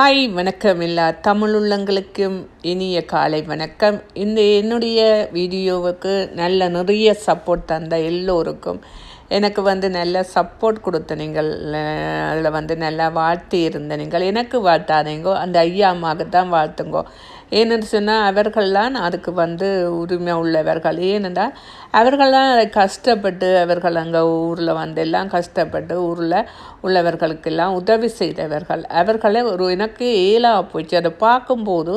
Hi வணக்கம் எல்லா தமிழ் உள்ளங்களுக்கும் இனிய காலை வணக்கம். இந்த என்னுடைய வீடியோவுக்கு நல்ல நிறைய சப்போர்ட் தந்த எல்லோருக்கும் எனக்கு வந்து நல்ல சப்போர்ட் கொடுத்த நீங்கள் அதில் வந்து நல்லா வாழ்த்தி இருந்த நீங்கள். எனக்கு வாழ்த்தாதீங்கோ அந்த ஐயா அம்மாவுக்கு தான் வாழ்த்துங்கோ. ஏன்னு சொன்னால் அவர்கள்லாம் அதுக்கு வந்து உரிமை உள்ளவர்கள். ஏனென்றால் அவர்கள்லாம் அதை கஷ்டப்பட்டு அவர்கள் அங்கே ஊரில் வந்து எல்லாம் கஷ்டப்பட்டு ஊரில் உள்ளவர்களுக்கெல்லாம் உதவி செய்தவர்கள். அவர்களை ஒரு எனக்கு ஏலாக போச்சு. அதை பார்க்கும்போது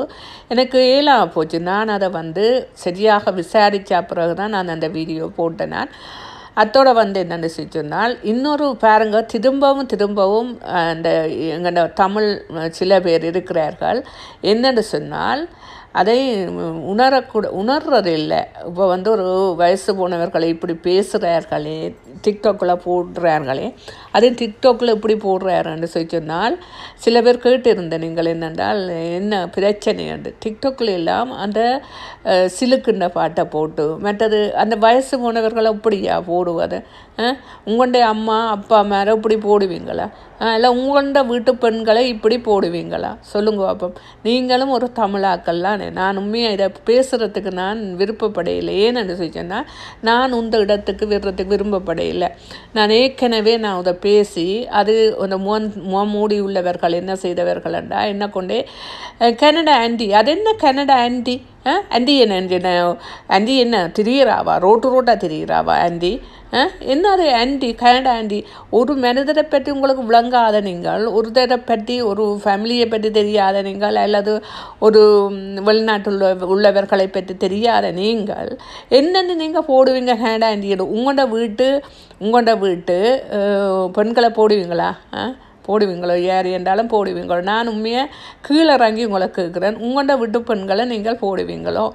எனக்கு ஏலாக போச்சு. நான் அதை வந்து சரியாக விசாரித்த பிறகு தான் நான் அந்த வீடியோ போட்டேன். நான் அத்தோட வந்து என்னென்னு சொன்னால் இன்னொரு பாருங்க திரும்பவும் திரும்பவும் அந்த எங்களோட தமிழ் சில பேர் இருக்கிறார்கள். என்னென்னு சொன்னால் அதை உணரக்கூட உணர்றது இல்லை இப்போ வந்து ஒரு வயசு போனவர்களை இப்படி பேசுகிறார்களே டிக்டாக்கில் போடுறார்களே அதே டிக்டாக்கில் இப்படி போடுறாருன்னு சொல்லி சொன்னால் சில பேர் கேட்டிருந்தேன் நீங்கள் என்னென்றால் என்ன பிரச்சனை என்று டிக்டாக்கில் எல்லாம் அந்த சிலுக்குண்ட பாட்டை போட்டு மற்றது அந்த வயசு போனவர்களை இப்படியா போடுவது? உங்களுடைய அம்மா அப்பா மேலே இப்படி போடுவீங்களா? இல்லை உங்களோட வீட்டு பெண்களை இப்படி போடுவீங்களா? சொல்லுங்க பாப்போம். நீங்களும் ஒரு தமிழாக்கள்லாம் நான் உண்மையாக இதை பேசுகிறதுக்கு நான் விருப்பப்படையில்லை ஏன்னு சொல்லிச்சேன்னா நான் இந்த இடத்துக்கு விடுறதுக்கு விரும்பப்படையில்லை நான் ஏற்கனவே நான் அதை பேசி அது அந்த முன் மூடி உள்ளவர்கள் என்ன செய்தவர்கள்டா என்ன கொண்டே கனடா ஆண்டி. அது என்ன கனடா ஆண்டி? ஆ ஆண்டி என்ன ஆண்டி என்ன திரியிறாவா ரோட்டு ரோட்டாக திரியிறாவா ஆண்டி ஆ என்ன அது ஆண்டி ஆண்டி ஒரு மனிதரை பற்றி உங்களுக்கு விளங்காத நீங்கள் ஒருத்தரை பற்றி ஒரு ஃபேமிலியை பற்றி தெரியாத நீங்கள் அல்லது ஒரு வெளிநாட்டில் உள்ளவர்களை பற்றி தெரியாத நீங்கள் என்னென்னு நீங்கள் போடுவீங்க ஹேண்ட் ஆண்டி உங்களோட வீட்டு உங்களோட வீட்டு பெண்களை போடுவீங்களா ஆ போடுவீங்களோ? யார் என்றாலும் போடுவீங்களோ? நான் உண்மையை கீழே இறங்கி உங்களை கேட்குறேன் உங்களோட விட்டு பெண்களை நீங்கள் போடுவீங்களோ?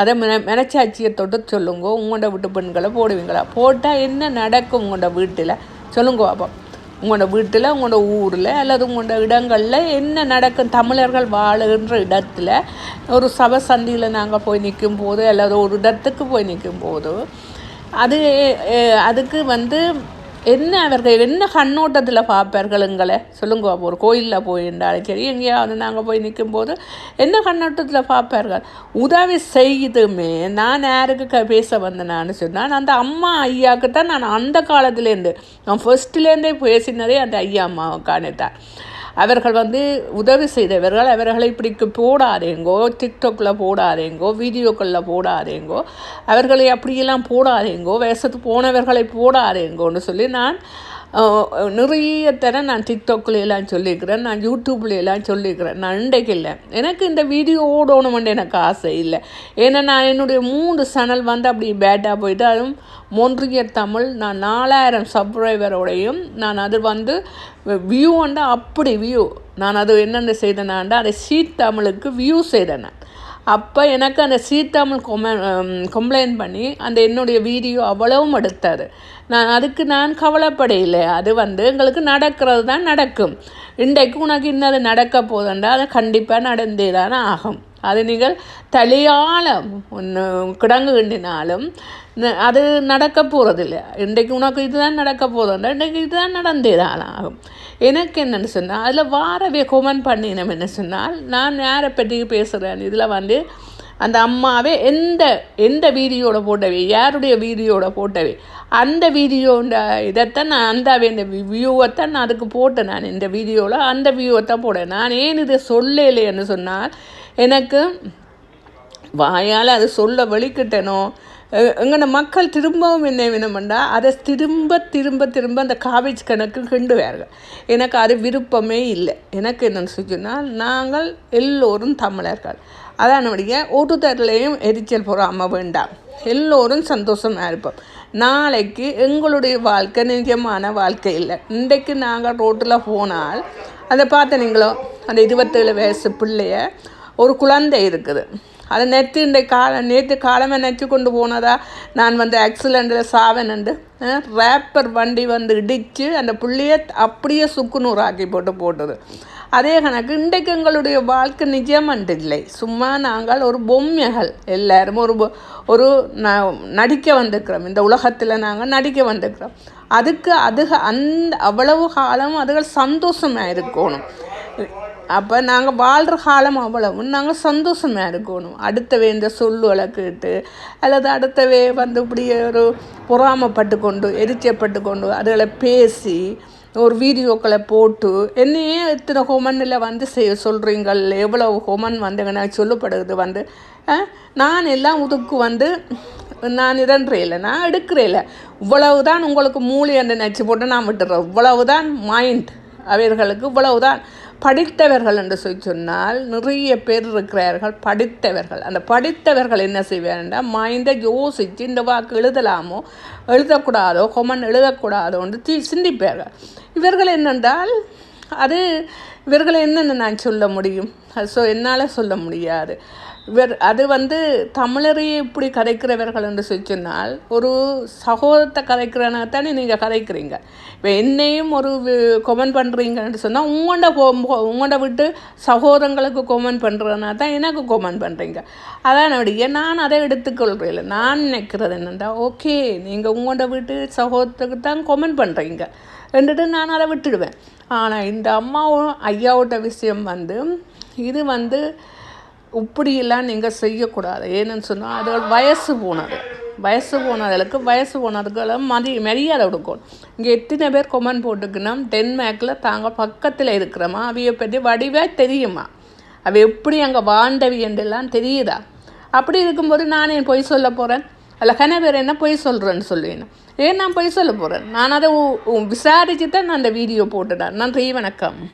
அதை மென மெனச்சாட்சியை தொட்டு சொல்லுங்க. உங்களோட விட்டு பெண்களை போடுவீங்களா? போட்டால் என்ன நடக்கும் உங்களோட வீட்டில்? சொல்லுங்க பாப்போம் உங்களோட வீட்டில் உங்களோட ஊரில் அல்லது உங்களோட இடங்களில் என்ன நடக்கும்? தமிழர்கள் வாழுகின்ற இடத்துல ஒரு சபை சந்தியில் நாங்கள் போய் நிற்கும் போது அல்லது ஒரு இடத்துக்கு போய் நிற்கும் போது அது அதுக்கு வந்து என்ன அவர்கள் என்ன கண்ணோட்டத்தில் பார்ப்பார்களுங்களே? சொல்லுங்க ஒரு கோயிலில் போயிருந்தாலும் சரி எங்கேயாவது நாங்கள் போய் நிற்கும்போது என்ன கண்ணோட்டத்தில் பார்ப்பார்கள்? உதவி செய்துமே நான் யாருக்கு க பேச வந்தேனான்னு சொன்னால் அந்த அம்மா ஐயாவுக்கு தான் நான் அந்த காலத்துலேருந்து நான் ஃபர்ஸ்ட்லேருந்தே பேசினதே அந்த ஐயா அம்மாவுக்கானே தான் அவர்கள் வந்து உதவி செய்தவர்கள் அவர்களை இப்படி போடாதேங்கோ டிக்டாக்ல போடாதேங்கோ வீடியோக்களில் போடாதேங்கோ அவர்களை அப்படியெல்லாம் போடாதேங்கோ வயசுக்கு போனவர்களை போடாதேங்கோன்னு சொல்லி நான் நிறைய தர நான் டிக்டாக்லாம் எல்லாம் சொல்லியிருக்கிறேன் நான் யூடியூப்லாம் சொல்லியிருக்கிறேன். நான் இன்றைக்கு இல்லை. எனக்கு இந்த வீடியோ ஓடணுமென்று எனக்கு ஆசை இல்லை. ஏன்னா நான் என்னுடைய மூணு சேனல் வந்து அப்படி பேட்டாக போயிட்டு அதுவும் மொன்றிய தமிழ் நான் நாலாயிரம் சப்ஸ்கிரைபரோடையும் நான் அது வந்து வியூ வந்து அப்படி வியூ நான் அது என்னென்ன செய்தேனாண்டா அதை சீட் தமிழுக்கு வியூ செய்தேன் நான். அப்போ எனக்கு அந்த சீத்தாமல் கொம கம்ப்ளைண்ட் பண்ணி அந்த என்னுடைய வீடியோ அவ்வளவும் எடுத்தார். நான் அதுக்கு நான் கவலைப்படையில்லை. அது வந்து எங்களுக்கு நடக்கிறது தான் நடக்கும். இன்றைக்கு உனக்கு இன்னது நடக்க போதுண்டா? அது கண்டிப்பாக நடந்தே தானே ஆகும். அது நீங்கள் தலையால் ஒன்று கிடங்கு கிண்டினாலும் அது நடக்க போகிறதில்ல இன்றைக்கு உனக்கு இதுதான் நடக்க போதுண்டா இன்றைக்கு இதுதான் நடந்தேதான் ஆகும் எனக்கு என்னன்னு சொன்னால் அதில் வாரவே கொமெண்ட் பண்ணினோம் என்ன சொன்னால் நான் யாரை பற்றி பேசுகிறேன் இதில் வந்து அந்த அம்மாவே எந்த எந்த வீடியோட போட்டவே யாருடைய வீடியோட போட்டவே அந்த வீடியோட இதைத்தான் நான் அந்த இந்த வியூவைத்தான் நான் அதுக்கு போட்டேன். நான் இந்த வீடியோவில் அந்த வியூவை தான் போட்டேன். நான் ஏன் இதை சொல்லலைன்னு சொன்னால் எனக்கு வாயால் அது சொல்ல வெளிக்கிட்டனோ எங்கன மக்கள் திரும்பவும் என்ன வேணுமெண்டா அதை திரும்ப திரும்ப திரும்ப அந்த காவேஜ் கணக்கு கிண்டுவார்கள். எனக்கு அது விருப்பமே இல்லை. எனக்கு என்னென்னு சொன்னால் நாங்கள் எல்லோரும் தமிழர்கள். அதானபடிய ஒரு தரலையும் எரிச்சல் பொறாமல் வேண்டாம் எல்லோரும் சந்தோஷமாக இருப்போம். நாளைக்கு எங்களுடைய வாழ்க்கை நிஜமான வாழ்க்கை இல்லை. இன்றைக்கு நாங்கள் ரோட்டில் போனால் அதை பார்த்தனீங்களோ அந்த இருபத்தேழு வயசு பிள்ளைய ஒரு குழந்தை இருக்குது. அதை நேற்று இந்த கால நேற்று காலமே நெச்சு கொண்டு போனதா? நான் வந்து ஆக்சிடெண்ட்டில் சாவேனண்டு ரேப்பர் வண்டி வந்து இடித்து அந்த புள்ளைய அப்படியே சுக்குநூறாக்கி போட்டு போட்டது. அதே கணக்கு இன்றைக்கு எங்களுடைய வாழ்க்கை நிஜமன்று இல்லை. சும்மா நாங்கள் ஒரு பொம்மைகள் எல்லாரும் ஒரு ஒரு ந- நடிக்க வந்திருக்கிறோம். இந்த உலகத்தில் நாங்கள் நடிக்க வந்திருக்கிறோம். அதுக்கு அதுக அந்த அவ்வளவு காலம் அதுகள் சந்தோஷமாக இருக்கணும். அப்போ நாங்கள் வாழ்கிற காலம் அவ்வளவும். நாங்கள் சந்தோஷமாக இருக்கணும். அடுத்தவே இந்த சொல் கேட்டு அல்லது அடுத்தவே வந்து இப்படி ஒரு பொறாமப்பட்டு கொண்டு எரிச்சப்பட்டு கொண்டு அதுகளை பேசி ஒரு வீடியோக்களை போட்டு என்னையே இத்தனை ஹோமனில் வந்து செய்ய சொல்கிறீங்கள் எவ்வளோ ஹோமன் வந்து எனக்கு சொல்லப்படுது வந்து நான் எல்லாம் உதுக்கு வந்து நான் இரண்டரையில் நான் எடுக்கிறேன் இவ்வளவு தான் உங்களுக்கு மூளை அந்த நினச்சி போட்டு நான் விட்டுறேன். இவ்வளவு தான் மைண்ட் அவர்களுக்கு இவ்வளவுதான். படித்தவர்கள் என்று சொல்லி சொன்னால் நிறைய பேர் இருக்கிறார்கள் படித்தவர்கள். அந்த படித்தவர்கள் என்ன செய்வார்னா மைண்டை யோசித்து இந்த வாக்கு எழுதலாமோ எழுதக்கூடாதோ கொமன் எழுதக்கூடாதோன்னு தீ தி சிந்திப்பார்கள். இவர்கள் என்னென்றால் அது இவர்களை என்னென்ன நான் சொல்ல முடியும். ஸோ என்னால் சொல்ல முடியாது. இவர் அது வந்து தமிழரையே இப்படி கதைக்கிறவர்கள் என்று சொன்னால் ஒரு சகோதரத்தை கதைக்கிறனா தானே நீங்கள் கதைக்கிறீங்க. இப்போ என்னையும் ஒரு கொமெண்ட் பண்ணுறீங்கன்னு சொன்னால் உங்கள்கிட்ட உங்கள்கிட்ட விட்டு சகோதரங்களுக்கு கொமெண்ட் பண்ணுறதுனா தான் எனக்கு கொமெண்ட் பண்ணுறீங்க அதான் அப்படியே நான் அதை எடுத்துக்கொள்கிறேன் நான் நினைக்கிறது என்னென்னா ஓகே நீங்கள் உங்கள்கிட்ட வீட்டு சகோதரத்துக்கு தான் கொமெண்ட் பண்ணுறீங்க ரெண்டுட்டு நான் அதை விட்டுடுவேன். ஆனால் இந்த அம்மாவும் ஐயாவோட விஷயம் வந்து இது வந்து இப்படியெல்லாம் நீங்கள் செய்யக்கூடாது. ஏன்னு சொன்னால் அதுகள் வயசு போனது. வயசு போனதுக்கு வயசு போனதுகளை மதி மரியாதை கொடுக்கணும். இங்கே எத்தனை பேர் கொமெண்ட் போட்டுக்கணும் டென்மேக்கில் தாங்க பக்கத்தில் இருக்கிறோமா அவையை பற்றி வடிவாக தெரியுமா? அவ எப்படி அங்கே வாழ்ந்தவி என்றெல்லாம் தெரியுதா? அப்படி இருக்கும்போது நான் என் பொய் சொல்ல போகிறேன்? அதில் கன பேர் என்ன பொய் சொல்கிறேன்னு சொல்லுவேன். ஏன் நான் பொய் சொல்ல போகிறேன்? நான் அதை விசாரித்து தான் நான் அந்த வீடியோ போட்டுட்டேன். நன்றி வணக்கம்.